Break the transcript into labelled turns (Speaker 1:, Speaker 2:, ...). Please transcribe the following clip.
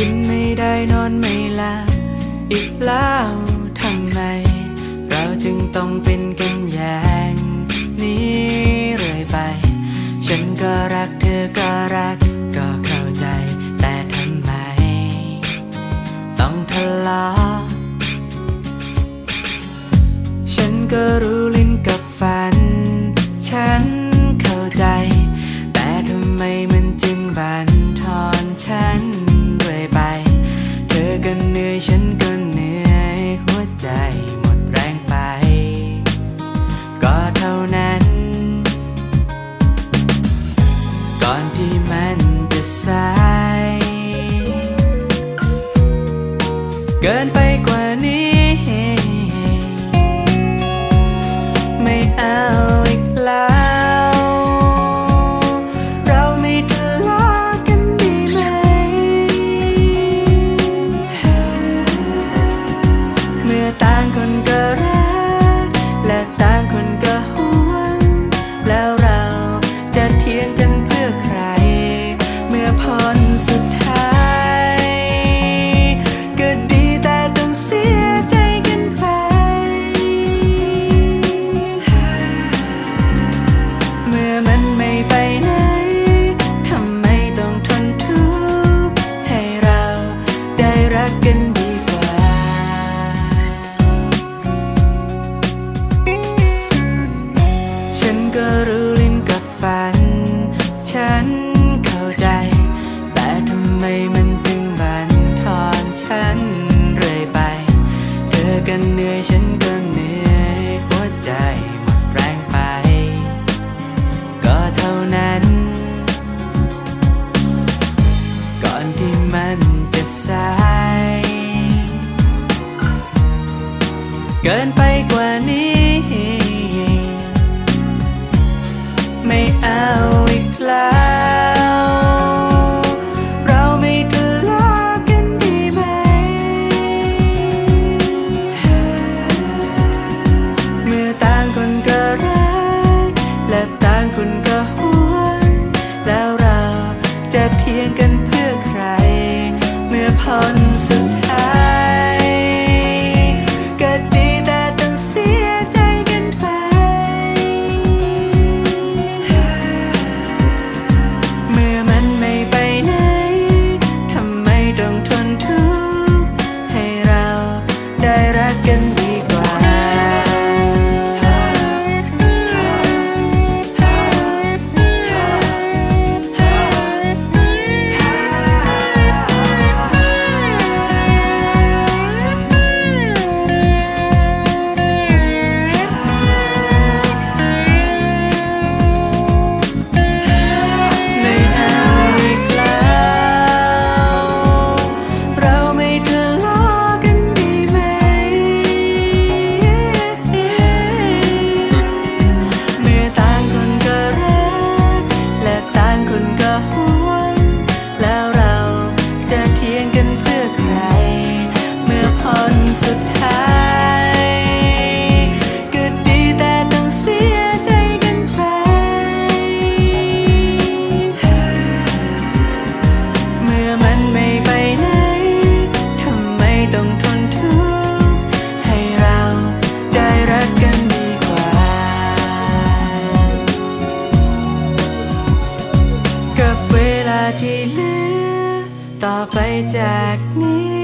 Speaker 1: กินไม่ได้นอนไม่หลับอีกแล้วทำไม เราจึงต้องเป็น ก็เหนื่อยฉันก็เหนื่อยหัวใจหมดแรงไป ก็เท่านั้น ก่อนที่มันจะสาย เกินไปกว่านี้ ไม่เอาันเหนื่อยฉันก็เหนื่อยหัวใจหมดแรงไป ก็เท่านั้น ก่อนที่มันจะสาย เกินไปกว่านี้ one ต่อไปจากนี้